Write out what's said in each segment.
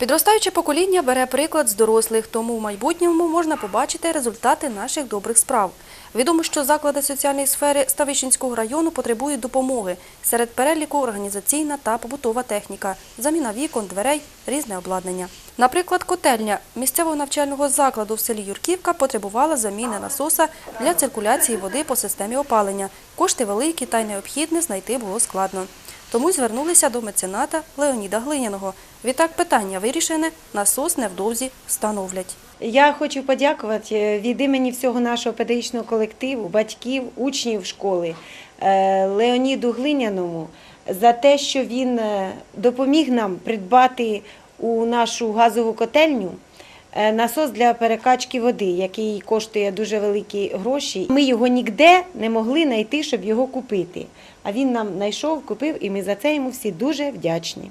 Підростаюче покоління бере приклад з дорослих, тому в майбутньому можна побачити результати наших добрих справ. Відомо, що заклади соціальної сфери Ставищенського району потребують допомоги. Серед переліку організаційна та побутова техніка, заміна вікон, дверей, різне обладнання. Наприклад, котельня місцевого навчального закладу в селі Юрківка потребувала заміни насоса для циркуляції води по системі опалення. Кошти великі та й необхідне знайти було складно. Тому звернулися до мецената Леоніда Глиняного. Відтак питання вирішене, насос невдовзі встановлять. Я хочу подякувати е, від імені всього нашого педагогічного колективу, батьків, учнів школи е, Леоніду Глиняному за те, що він е, допоміг нам придбати у нашу газову котельню насос для перекачки води, який коштує дуже великі гроші. Ми його ніде не могли знайти, щоб його купити. А він нам знайшов, купив, і ми за це йому всі дуже вдячні.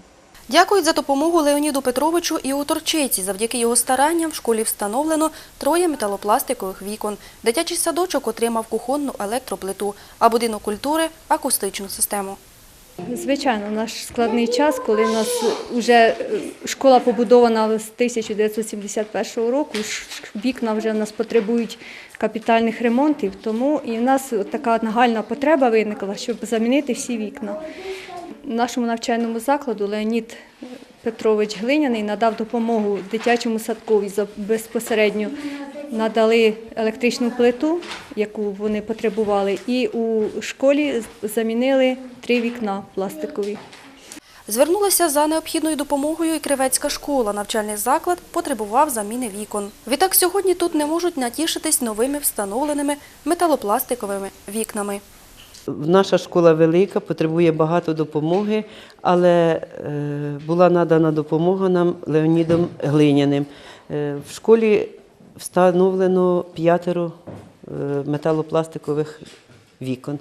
Дякують за допомогу Леоніду Петровичу і у Торчиці. Завдяки його старанням в школі встановлено троє металопластикових вікон. Дитячий садочок отримав кухонну електроплиту, а будинок культури – акустичну систему. Звичайно, наш складний час, коли в нас вже школа побудована з 1971 року, вікна вже в нас потребують капітальних ремонтів, тому і в нас така нагальна потреба виникла, щоб замінити всі вікна. Нашому навчальному закладу Леонід Петрович Глиняний надав допомогу дитячому садкові за- безпосередньо надали електричну плиту, яку вони потребували, і у школі замінили три вікна пластикові. Звернулася за необхідною допомогою і Кривецька школа. Навчальний заклад потребував заміни вікон. Відтак сьогодні тут не можуть натішитись новими встановленими металопластиковими вікнами. Наша школа велика, потребує багато допомоги, але е, була надана допомога нам Леонідом Глиняним. Е, в школі встановлено п'ятеро е, металопластикових вікон.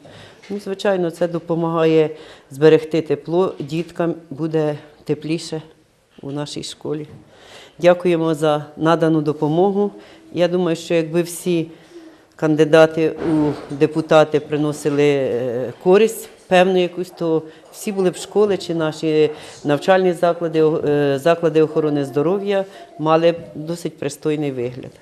Ну, звичайно, це допомагає зберегти тепло, діткам буде тепліше у нашій школі. Дякуємо за надану допомогу. Я думаю, що якби всі кандидати у депутати приносили е, користь певну якусь, то всі були б школи чи наші навчальні заклади, е, заклади охорони здоров'я мали б досить пристойний вигляд.